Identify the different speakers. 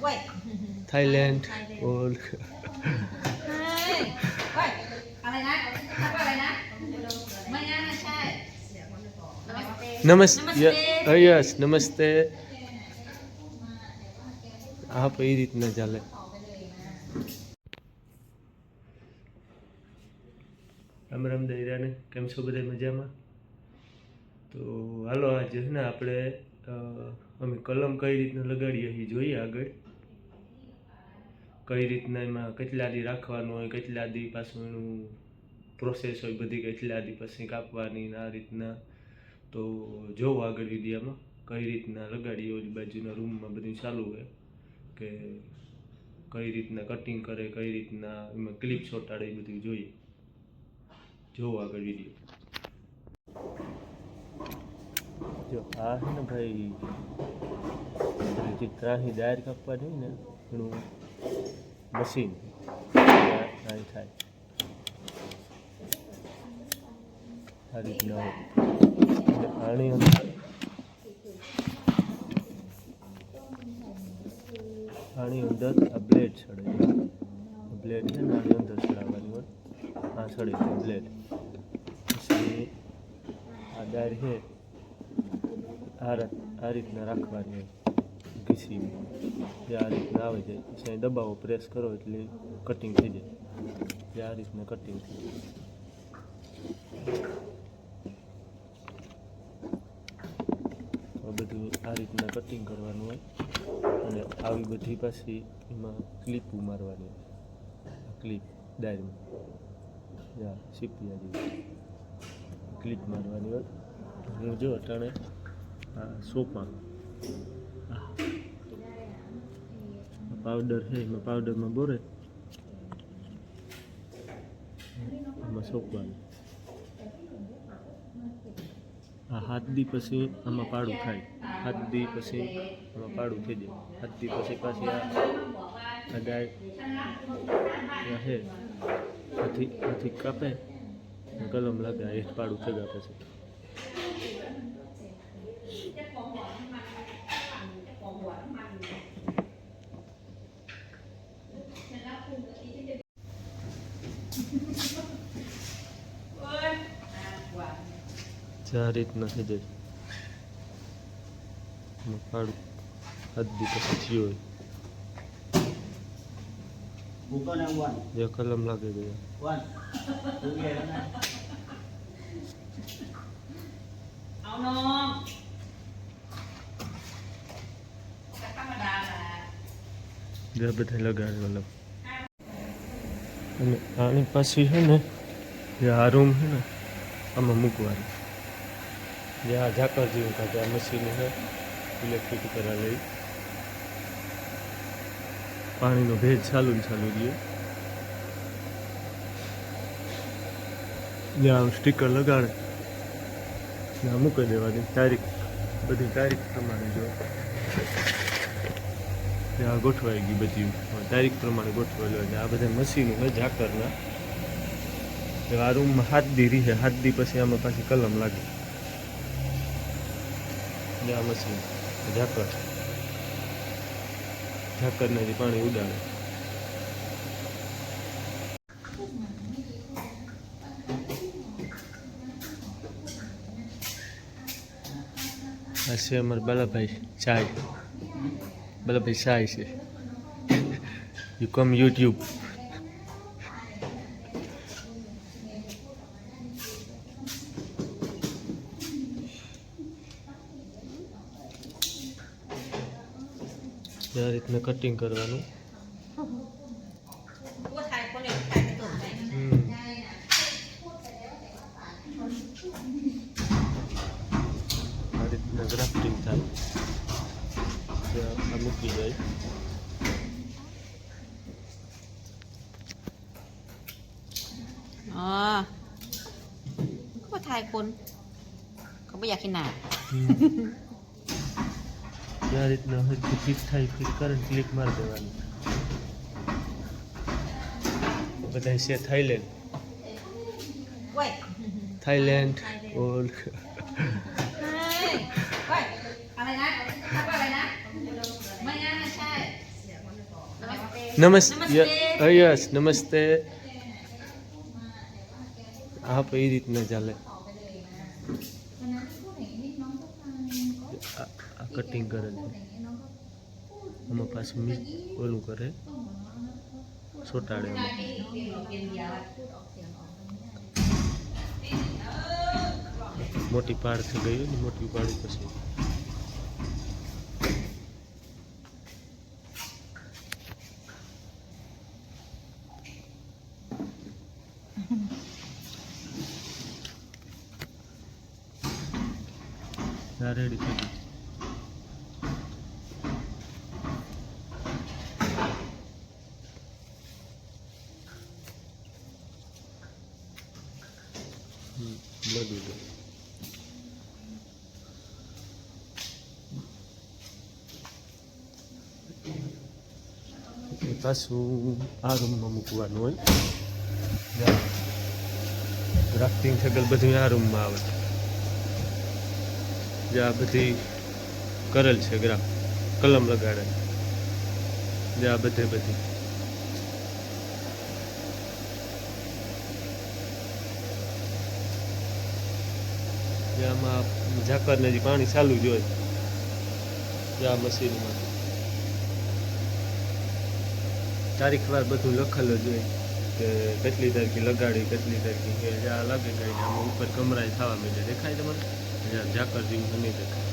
Speaker 1: เว้ย
Speaker 2: Thailand or
Speaker 1: เฮ้ยเว้ยอะไรนะทักว่าอะไรนะ ไม่งั้นไม่ใช่
Speaker 2: Namaste.
Speaker 1: Namaste.
Speaker 2: Yeah. Oh, yes, namaste. આપ એ રીતના ચાલે રામ રામ દૈરાને કેમ છો બધા મજામાં તો હાલો આજે છે ને આપણે અ, અમે કલમ કઈ રીતના લગાડીએ એ જોઈએ આગળ કઈ રીતના એમાં કેટલા દી રાખવાનું હોય, કેટલા દી પાછું એનું પ્રોસેસ હોય, બધી કેટલા દી પછી કાપવાની આ રીતના. તો જોવું આગળ વિડીયામાં કઈ રીતના લગાડીએ ઓલી બાજુના રૂમમાં બધું ચાલુ હોય, કે કઈ રીતના કટિંગ કરે, કઈ રીતના એમાં ક્લિપ ચોંટાડે એ બધું જોઈએ. જોવું આગળ વીડિયો. જો આ છે ને ભાઈ, જે ત્રાહી દાયર કાપવાની ને એનું મશીન થાય આ રીતના આની અંદર આની અંદર આ બ્લેડ ચડે બ્લેડ છે ને આની અંદર ચડાવવાની હોય. આ ચડે છે, બ્લેડ. પછી આ દાળ છે. આ રીતના રાખવાની હોય. ઘીસી જે આ રીતના આવે છે અહીં દબાવો પ્રેસ કરો એટલે કટિંગ થઈ જાય. જે આ રીતના કટિંગ થઈ જાય. બધું આ રીતના કટિંગ કરવાનું હોય અને આવી બધી પાછી એમાં ક્લિપ મારવાની હોય. ક્લિપ ડાયરીમાં યા સીપિયા જેવી ક્લિપ મારવાની હોય. હું જો અટાણે આ સોપા પાવડર છે એમાં પાવડરમાં બોરે એમાં સોંપવાનું આ હાથ દી પછી આમાં પાડું થાય હાથ દી પછી આમાં પાડું થઈ જાય હાથ દી પછી પાછી આ ગાય હે. હાથી હાથી કાપે. કલમ લાગે આ હેઠ પાડું થઈ ગયા પછી. જે આ રીતના થઈ જાય કાળું હાથ પછી હોય. જે કલમ લાગી ગયો જે બધા લગાડે મતલબ. અને આની પાછી છે ને, જે આ રૂમ છે ને, આમાં મૂકવાનું. જે આ ઝાકર જેવું કાઢે આ મશીન છે ઇલેક્ટ્રિક કરા લઈ. પાણીનો ભેજ ચાલુ ને ચાલુ રહ્યો. જ્યાં સ્ટીકર લગાડે, ત્યાં મૂકી દેવાની તારીખ. બધી તારીખ પ્રમાણે જો. ત્યાં ગોઠવાઈ ગઈ બધી. તારીખ પ્રમાણે ગોઠવેલું એટલે આ બધા મશીનો હોય ઝાકરના આ રૂમમાં હાથ દી રહી છે. હાથ દી પછી આમાં પાછી કલમ લાગે. ને આ મશીન. ઝાકર ઝાકરનાથી પાણી ઉડાડે. છે અમારા બાલાભાઈ ચાય. બાલાભાઈ ચાય છે. યુ કમ યુટ્યુબ આ રીતના કટિંગ કરવાનું
Speaker 1: ผู้ชายคนหนึ่งใครจะตกไหน
Speaker 2: હમ. આ રીતના ગ્રાફ્ટિંગ થાય ત્યાં આ મૂકી જાય
Speaker 1: อ๋อผู้ชายคน เขาไม่อยากกินหนา
Speaker 2: આ રીતના હજી ફિટ થાય ફિટ કરે ક્લિક મારી દેવાની. બધા છે થાઈલેન્ડ થાઈલેન્ડ ઓર નમસ્તે, યસ, નમસ્તે. આપ એ રીતના ચાલે. કટિંગ કરે છે. આમાં પાછું મી ઓલું કરે. સોટાડે. મોટી પાડ થઈ ગઈ ને, મોટી પાડી પછી. રેડી થઈ ગઈ બધું તો. એ પાછું આ રૂમમાં મૂકવાનું હોય ગ્રાફ્ટિંગ થયેલ બધું આ રૂમમાં આવે જે આ બધી કરેલ છે ગ્રાફ કલમ લગાડે જે આ બધે બધી આમાં ઝાકરને જે પાણી ચાલુ જ હોય. આ મશીનમાં. તારીખ વાર બધું લખેલું જ હોય કે કેટલી તારીખે લગાડી, કેટલી તારીખે જ્યાં લાગે ગઈ આમાં ઉપર કમરાય થવા માંડે. દેખાય તમને ઝાકર જેવું નહીં દેખાય.